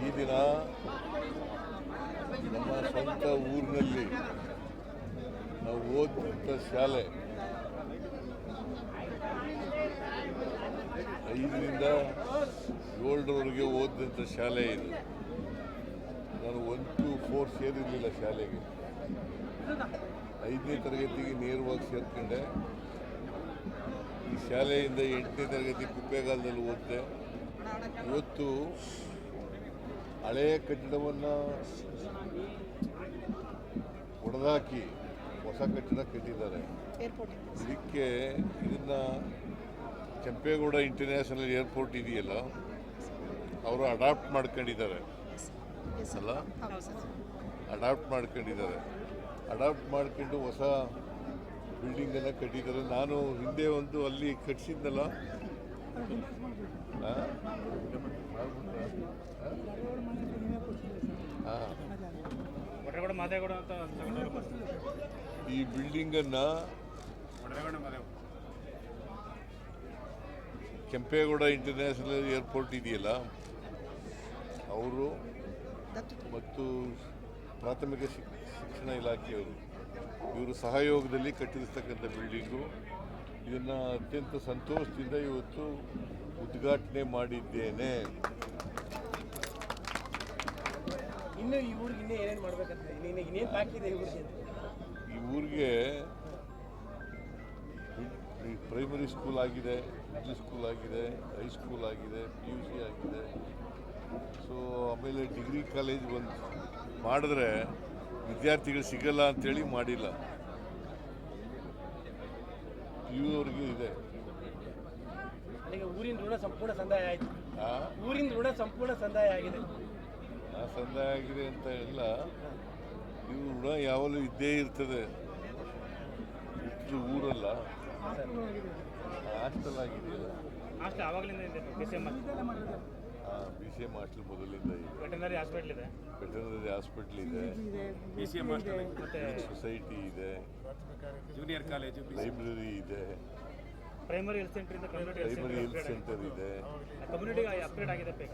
ಈ ದಿನ ನಮ್ಮ ಸ್ವಂತ ಊರಿನಲ್ಲಿ ನಾವು ಓದಿದಂಥ ಶಾಲೆ ಐದರಿಂದ ಏಳರವರೆಗೆ ಓದಿದಂಥ ಶಾಲೆ ಇದು. ನಾನು ಒನ್ ಟು ಫೋರ್ ಸೇರಿರಲಿಲ್ಲ ಶಾಲೆಗೆ. ಐದನೇ ತರಗತಿಗೆ ನೇರವಾಗಿ ಸೇರ್ಕೊಂಡೆ. ಈ ಶಾಲೆಯಿಂದ ಎಂಟನೇ ತರಗತಿ ಕುಪ್ಪೇಗಾಲದಲ್ಲಿ ಓದಿದೆ ಇವತ್ತು ಹಳೆಯ ಕಟ್ಟಡವನ್ನು ಹೊಡೆದಾಕಿ ಹೊಸ ಕಟ್ಟಡ ಕಟ್ಟಿದ್ದಾರೆ. ಇದಕ್ಕೆ ಇದನ್ನು ಕೆಂಪೇಗೌಡ ಇಂಟರ್ನ್ಯಾಷನಲ್ ಏರ್ಪೋರ್ಟ್ ಇದೆಯಲ್ಲ ಅವರು ಅಡಾಪ್ಟ್ ಮಾಡ್ಕೊಂಡಿದ್ದಾರೆ. ಅಲ್ಲ? ಅಡಾಪ್ಟ್ ಮಾಡ್ಕೊಂಡಿದ್ದಾರೆ. ಅಡಾಪ್ಟ್ ಮಾಡ್ಕೊಂಡು ಹೊಸ ಬಿಲ್ಡಿಂಗನ್ನು ಕಟ್ಟಿದ್ದಾರೆ. ನಾನು ಹಿಂದೆ ಒಂದು ಅಲ್ಲಿ ತಗೊಂಡವ್ರು ಈ ಬಿಲ್ಡಿಂಗನ್ನು ಅನ್ನ ಕೆಂಪೇಗೌಡ ಇಂಟರ್ನ್ಯಾಷನಲ್ ಏರ್ಪೋರ್ಟ್ ಇದೆಯಲ್ಲ? ಅವರು ಮತ್ತು ಪ್ರಾಥಮಿಕ ಶಿಕ್- ಶಿಕ್ಷಣ ಇಲಾಖೆಯವರು. ಇವರು ಸಹಯೋಗದಲ್ಲಿ ಕಟ್ಟಿರ್ತಕ್ಕಂಥ ಬಿಲ್ಡಿಂಗು. ಇದನ್ನು ಅತ್ಯಂತ ಸಂತೋಷದಿಂದ ಇವತ್ತು ಉದ್ಘಾಟನೆ ಮಾಡಿದ್ದೇನೆ. ಇನ್ನು ಈ ಊರಿಗೆ ಇನ್ನೂ ಏನೇನು ಮಾಡ್ಬೇಕಂತ ಇನ್ನೇನು ಇನ್ನೇನು ಬಾಕಿ ಇದೆ ಈ ಊರಿಗೆ ಪ್ರೈಮರಿ ಸ್ಕೂಲ್ ಆಗಿದೆ ಮಿಡ್ಲ್ ಸ್ಕೂಲ್ ಆಗಿದೆ ಹೈಸ್ಕೂಲ್ ಆಗಿದೆ ಪಿ ಯು ಸಿ ಆಗಿದೆ. ಸೊ ಆಮೇಲೆ ಡಿಗ್ರಿ ಕಾಲೇಜ್ ಒಂದು ಮಾಡಿದ್ರೆ ವಿದ್ಯಾರ್ಥಿಗಳು ಸಿಗಲ್ಲ ಅಂತೇಳಿ ಮಾಡಿಲ್ಲ. ಪಿ ಯು ಅವ್ರಿಗೂ ಇದೆ ಊರಿನ ಋಣ ಸಂಪೂರ್ಣ ಸಂದಾಯ ಆಯ್ತು. ಆ? ಊರಿನ ಋಣ ಸಂಪೂರ್ಣ ಸಂದಾಯ ಆಗಿದೆ. ಆ ಸಂದಾಯ ಆಗಿದೆ ಅಂತ ಇಲ್ಲ. ಇವು ಋಣ ಯಾವಾಗಲೂ ಇದ್ದೇ ಇರ್ತದೆ. ಇಷ್ಟು ಊರಲ್ಲ. ಹಾಸ್ಟೆಲ್ ಆಗಿದೆಯಲ್ಲ. ಬಿ ಸಿ ಎಂ ಹಾಸ್ಟೆಲ್ ಮೊದಲಿಂದ ಇದೆ. ವೆಟನರಿ ಹಾಸ್ಪಿಟ್ಲ್ ಇದೆ. ವೆಟರ್ನರಿ ಹಾಸ್ಪಿಟ್ಲ್ ಇದೆ. ಬಿ ಸಿ ಎಂ ಹಾಸ್ಟೆಲ್ ಮತ್ತೆ ಸೊಸೈಟಿ ಇದೆ. ಜೂನಿಯರ್ ಕಾಲೇಜು ಲೈಬ್ರರಿ ಇದೆ. ಪ್ರೈಮರಿ ಹೆಲ್ತ್ ಸೆಂಟರ್ ಇಂದ ಕಮ್ಯುನಿಟಿ ಪ್ರೈಮರಿ ಹೆಲ್ತ್ ಸೆಂಟರ್ ಇದೆ. ಕಮ್ಯುನಿಟಿಗೆ ಅಪ್ಗ್ರೇಡ್ ಆಗಿದೆ ಬೇಗ.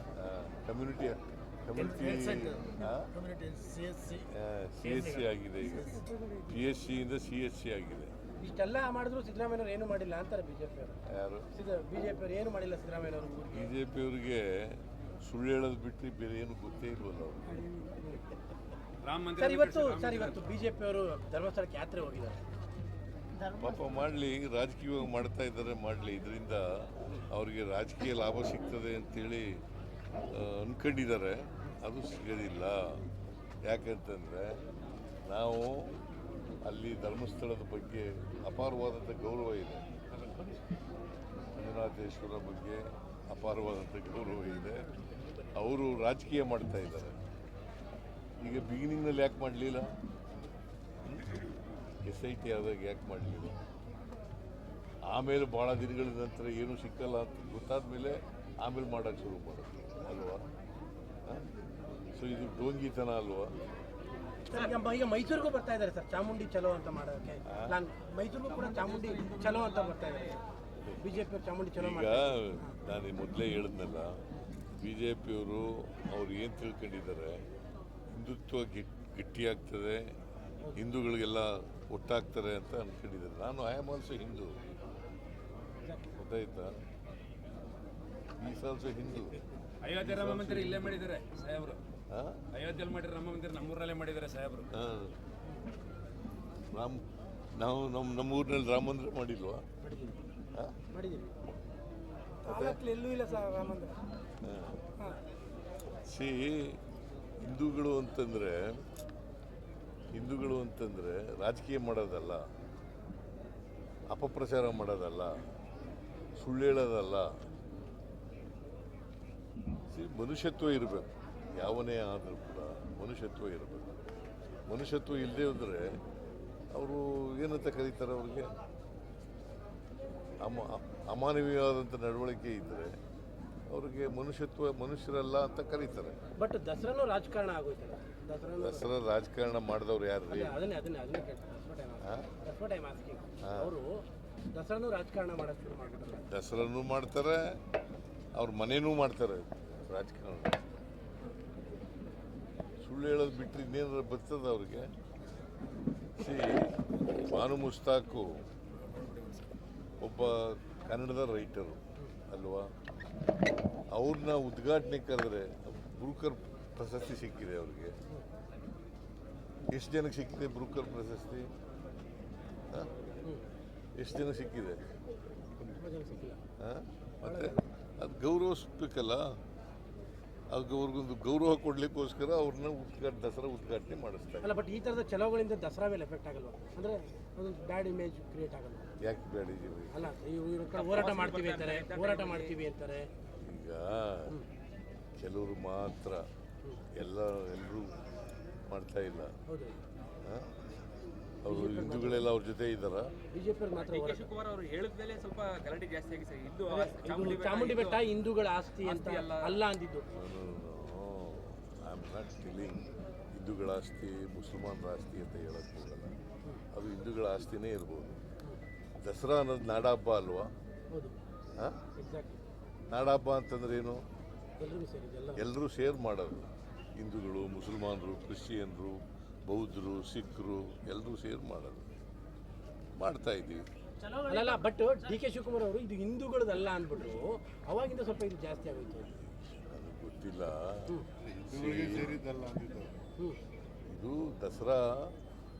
Community community C S C ಆಗಿದೆ ಈಗ. ಪಿ ಎಸ್ ಸಿ ಇಂದ ಸಿ ಎಸ್ ಸಿ ಆಗಿದೆ. ಇಷ್ಟೆಲ್ಲ ಮಾಡಿದ್ರು ಸಿದ್ದರಾಮಯ್ಯವ್ರು ಏನು ಮಾಡಿಲ್ಲ ಅಂತಾರೆ ಬಿಜೆಪಿ ಅವರು. ಯಾರು? ಬಿಜೆಪಿ ಅವರು ಏನು ಮಾಡಿಲ್ಲ ಸಿದ್ದರಾಮಯ್ಯವ್ರು ಊರಿಗೆ? ಬಿ ಜೆ ಪಿಯವರಿಗೆ ಸುಳ್ಳು ಹೇಳೋದು ಬಿಟ್ಟು ಬೇರೆ ಏನು ಗೊತ್ತೇ ಇಲ್ವಲ್ಲ ಅವರು? ಸರ್ ಇವತ್ತು ಸರ್ ಇವತ್ತು ಬಿಜೆಪಿ ಅವರು ಧರ್ಮಸ್ಥಳಕ್ಕೆ ಯಾತ್ರೆ ಹೋಗಿದ್ದಾರೆ. ಪಾಪ ಮಾಡಲಿ ರಾಜಕೀಯವಾಗಿ ಮಾಡ್ತಾ ಇದ್ದಾರೆ ಮಾಡಲಿ. ಇದರಿಂದ ಅವರಿಗೆ ರಾಜಕೀಯ ಲಾಭ ಸಿಗ್ತದೆ ಅಂತೇಳಿ ಅಂದ್ಕೊಂಡಿದ್ದಾರೆ ಅನ್ಕೊಂಡಿದ್ದಾರೆ. ಅದು ಸಿಗೋದಿಲ್ಲ. ಯಾಕಂತಂದರೆ ನಾವು ಅಲ್ಲಿ ಧರ್ಮಸ್ಥಳದ ಬಗ್ಗೆ ಅಪಾರವಾದಂಥ ಗೌರವ ಇದೆ. ಮಂಜುನಾಥೇಶ್ವರ ಬಗ್ಗೆ ಅಪಾರವಾದಂಥ ಗೌರವ ಇದೆ. ಅವರು ರಾಜಕೀಯ ಮಾಡ್ತಾ ಇದ್ದಾರೆ. ಈಗ ಬಿಗಿನಿಂಗ್ನಲ್ಲಿ ಯಾಕೆ ಮಾಡಲಿಲ್ಲ? ಎಸ್ ಐ ಟಿ ಆದಾಗ ಯಾಕೆ ಮಾಡಲಿಲ್ಲ? ಆಮೇಲೆ ಭಾಳ ದಿನಗಳ ನಂತರ ಏನು ಸಿಕ್ಕಲ್ಲ ಅಂತ ಗೊತ್ತಾದ ಮೇಲೆ ಆಮೇಲೆ ಮಾಡೋಕ್ಕೆ ಶುರು ಮಾಡೋದು ಅಲ್ವಾ? ಸೊ ಇದು ಡೋಂಗಿತನ ಅಲ್ವಾ? ಈಗ ಮೈಸೂರಿಗೂ ಬರ್ತಾ ಇದ್ದಾರೆ ಸರ್. ಚಾಮುಂಡಿ ಚಲೋ ಅಂತ ಪ್ಲಾನ್ ಮೈಸೂರಿಗೂ ಕೂಡ ಚಾಮುಂಡಿ ಚಲೋ ಅಂತ ಬರ್ತಾ ಇದ್ದಾರೆ. ಬಿಜೆಪಿ ಅವರು ಚಾಮುಂಡಿ ಈಗ ನಾನು ಮೊದಲೇ ಹೇಳಿದ್ನಲ್ಲ ಬಿ ಜೆ ಪಿಯವರು ಅವ್ರು ಏನು ತಿಳ್ಕೊಂಡಿದ್ದಾರೆ? ಹಿಂದುತ್ವ ಗಿಟ್ ಗಟ್ಟಿಯಾಗ್ತದೆ ಹಿಂದೂಗಳಿಗೆಲ್ಲ ಒಟ್ಟಾಗ್ತಾರೆ ಅಂತ ಅಂದ್ಕೊಂಡಿದ್ದಾರೆ ನಾನು ಐ ಆಮ್ ಆಲ್ಸೋ ಹಿಂದೂ ಗೊತ್ತಾಯ್ತಾ? ಈಸ್ ಆಲ್ಸೋ ಹಿಂದೂ ಅಯೋಧ್ಯೆ ರಾಮ ಮಂದಿರ ಇಲ್ಲೇ ಮಾಡಿದ್ದಾರೆ ಸಾಹೇಬ್ರು. ಹಾಂ ಅಯೋಧ್ಯೆಯಲ್ಲಿ ಮಾಡಿರೋ ರಾಮ ಮಂದಿರ ನಮ್ಮೂರಲ್ಲೇ ಮಾಡಿದ್ದಾರೆ ಸಾಹೇಬ್ರು. ಹಾಂ. ರಾಮ್ ನಾವು ನಮ್ಮ ನಮ್ಮ ಊರಿನಲ್ಲಿ ರಾಮ ಮಂದಿರ ಮಾಡಿಲ್ವಾ? ಎಲ್ಲೂ ಇಲ್ಲ ಸಿ ಹಿಂದೂಗಳು ಅಂತಂದರೆ ಹಿಂದೂಗಳು ಅಂತಂದರೆ ರಾಜಕೀಯ ಮಾಡೋದಲ್ಲ, ಅಪಪ್ರಚಾರ ಮಾಡೋದಲ್ಲ, ಸುಳ್ಳು ಹೇಳೋದಲ್ಲ. ಮನುಷ್ಯತ್ವ ಇರಬೇಕು. ಯಾವನೇ ಆದರೂ ಕೂಡ ಮನುಷ್ಯತ್ವ ಇರಬೇಕು. ಮನುಷ್ಯತ್ವ ಇಲ್ಲದೆ ಹೋದರೆ ಅವರು ಏನಂತ ಕರೀತಾರೆ ಅವ್ರಿಗೆ? ಅಮ ಅಮಾನವೀಯವಾದಂಥ ನಡವಳಿಕೆ ಇದ್ದರೆ ಅವ್ರಿಗೆ ಮನುಷ್ಯತ್ವ ಮನುಷ್ಯರಲ್ಲ ಅಂತ ಕರೀತಾರೆ. ಬಟ್ ದಸರಾನು ರಾಜಕಾರಣ ಆಗೋಯ್ತಲ್ಲ? ದಸರಾ ರಾಜಕಾರಣ ಮಾಡಿದವ್ರು ಯಾರು ರೀ? ಅದನ್ನೇ ಅದನ್ನೇ ಅದನ್ನೇ ಅವರು ದಸರಾನು ರಾಜಕಾರಣ ಶುರು ದಸರಾನು ಮಾಡ್ತಾರೆ ಅವ್ರ ಮನೇನೂ ಮಾಡ್ತಾರೆ ರಾಜಕಾರಣ. ಸುಳ್ಳು ಹೇಳೋದು ಬಿಟ್ಟರೆ ಇನ್ನೇನಾರು ಬರ್ತದೆ ಅವ್ರಿಗೆ? ಸಿ ಭಾನು ಮುಸ್ತಾಕು. ಒಬ್ಬ ಕನ್ನಡದ ರೈಟರು, ಅಲ್ವಾ? ಅವ್ರನ್ನ ಉದ್ಘಾಟನೆ ಕರೆದ್ರೆ ಬ್ರೂಕರ್ ಪ್ರಶಸ್ತಿ ಸಿಕ್ಕಿದೆ ಅವ್ರಿಗೆ. ಎಷ್ಟು ಜನಕ್ಕೆ ಸಿಕ್ಕಿದೆ ಬ್ರೂಕರ್ ಪ್ರಶಸ್ತಿ? ಎಷ್ಟು ಜನ ಸಿಕ್ಕಿದೆ? ಮತ್ತೆ ಅದು ಗೌರವಿಸ್ಬೇಕಲ್ಲ? ಅದು ಅವ್ರಿಗೊಂದು ಗೌರವ ಕೊಡ್ಲಿಕ್ಕೋಸ್ಕರ ಅವ್ರನ್ನ ಉದ್ಘಾಟನೆ ದಸರಾ ಉದ್ಘಾಟನೆ ಮಾಡಿಸ್ತಾರೆ. ಅಲ್ಲ ಬಟ್ ಈ ಥರದ ಚಲೋಗಳಿಂದ ದಸರಾ ಮೇಲೆ ಎಫೆಕ್ಟ್ ಆಗಲ್ವಾ? ಅಂದರೆ ಒಂದು ಬ್ಯಾಡ್ ಇಮೇಜ್ ಕ್ರಿಯೇಟ್ ಆಗಲ್ಲ ಯಾಕೆ ಬೇಡ ಇದೀವಿ ಅಲ್ಲ ಇವ್ರ ಹೋರಾಟ ಮಾಡ್ತೀವಿ ಅಂತಾರೆ ಹೋರಾಟ ಮಾಡ್ತೀವಿ ಅಂತಾರೆ. ಈಗ ಕೆಲವರು ಮಾತ್ರ ಎಲ್ಲ ಎಲ್ಲರೂ ಮಾಡ್ತಾ ಇಲ್ಲ. ಹೌದು. ಅವರು ಹಿಂದೂಗಳೆಲ್ಲ ಅವ್ರ ಜೊತೆ ಇದ್ದಾರ? ಹೋರಾಟ ಶಿವಕುಮಾರ್ ಅವರು ಸ್ವಲ್ಪ ಗಲಾಟೆ ಜಾಸ್ತಿ ಆಗಿದೆ ಸರ್. ಹಿಂದೂ ಇದು ಚಾಮುಂಡಿ ಬೆಟ್ಟ ಹಿಂದೂಗಳ ಆಸ್ತಿ ಅಂತ ಅಲ್ಲ. ಅಂದಿದ್ದು. ಐ ಆಮ್ ನಾಟ್ ಟೆಲಿಂಗ್ ಹಿಂದೂಗಳ ಆಸ್ತಿ ಮುಸಲ್ಮಾನರ ಆಸ್ತಿ ಅಂತ ಹೇಳಕ್ ಹೋಗಲ್ಲ. ಅದು ಹಿಂದೂಗಳ ಆಸ್ತಿನೇ ಇರ್ಬೋದು. ದಸರಾ ಅನ್ನೋದು ನಾಡಹಬ್ಬ ಅಲ್ವಾ? ಹೌದು. ಹಾಂ? ಎಕ್ಸಾಕ್ಟ್ಲಿ ನಾಡಹಬ್ಬ ಅಂತಂದ್ರೆ ಏನು? ಎಲ್ಲರೂ. ಶೇರ್ ಮಾಡೋದು. ಹಿಂದೂಗಳು ಮುಸಲ್ಮಾನರು ಕ್ರಿಶ್ಚಿಯನ್ರು ಬೌದ್ಧರು ಸಿಖ್ರು ಎಲ್ಲರೂ ಸೇರಿ ಮಾಡೋದು. ಮಾಡ್ತಾ ಇದ್ದೀವಿ. ಅಲ್ಲಲ್ಲ ಬಟ್ ಡಿ ಕೆ ಶಿವಕುಮಾರ್ ಅವರು ಇದು ಹಿಂದೂಗಳದಲ್ಲ ಅಂದ್ಬಿಟ್ರು ಅವಾಗಿಂದ ಸ್ವಲ್ಪ ಇದು ಜಾಸ್ತಿ ಆಗೋಯ್ತು. ಅದು ಗೊತ್ತಿಲ್ಲ. ಇದು ದಸರಾ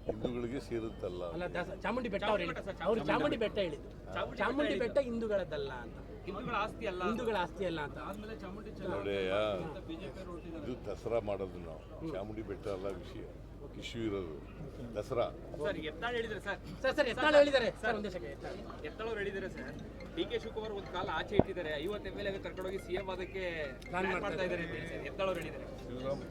ಹಿಂದೂಗಳಿಗೆ ಸೇರುತ್ತಲ್ಲ. ಅಲ್ಲ ದಸ ಚಾಮುಂಡಿ ಬೆಟ್ಟ ಅವ್ರು ಹೇಳಿದ್ದು ಅವ್ರು ಚಾಮುಂಡಿ ಬೆಟ್ಟ ಹೇಳಿದ್ರು. ಚಾಮುಂಡಿ ಬೆಟ್ಟ ಹಿಂದೂಗಳದ್ದಲ್ಲ ಅಂತ. ಹಿಂದೂಗಳ ಆಸ್ತಿ ಅಲ್ಲ. ಅಂತ. ಇದು. ದಸರಾ ಮಾಡೋದು ನಾವು. ಚಾಮುಂಡಿ ಬೆಟ್ಟ ಅಲ್ಲ ವಿಷಯ. ಇಶ್ಯೂ ಇರೋದು. ದಸರಾ. ಸರ್ ಎತ್ತಾಳ ಹೇಳಿದ್ರೆ ಸರ್. ಸರ್ ಸರ್ ಎತ್ತಾಳ ಹೇಳಿದ್ದಾರೆ. ಸರ್ ಒಂದೇ ಸೆಕೆಂಡ್ ಎತ್ತಾಳ ಹೇಳಿದ್ದಾರೆ ಸರ್. ಡಿ ಕೆ ಶಿವಕುಮಾರ್ ಒಂದು ಕಾಲ ಆಚೆ ಇಟ್ಟಿದ್ದಾರೆ. ಐವತ್ತು ಎಂ ಎಲ್ ಎ ಕರ್ಕೊಂಡೋಗಿ ಸಿ ಎಂ ಅದಕ್ಕೆ ಪ್ಲಾನ್ ಮಾಡ್ತಾ ಇದ್ದಾರೆ. ಎತ್ತಾಳ ಹೇಳಿದ್ದಾರೆ. ಶಿವರಾಮ್.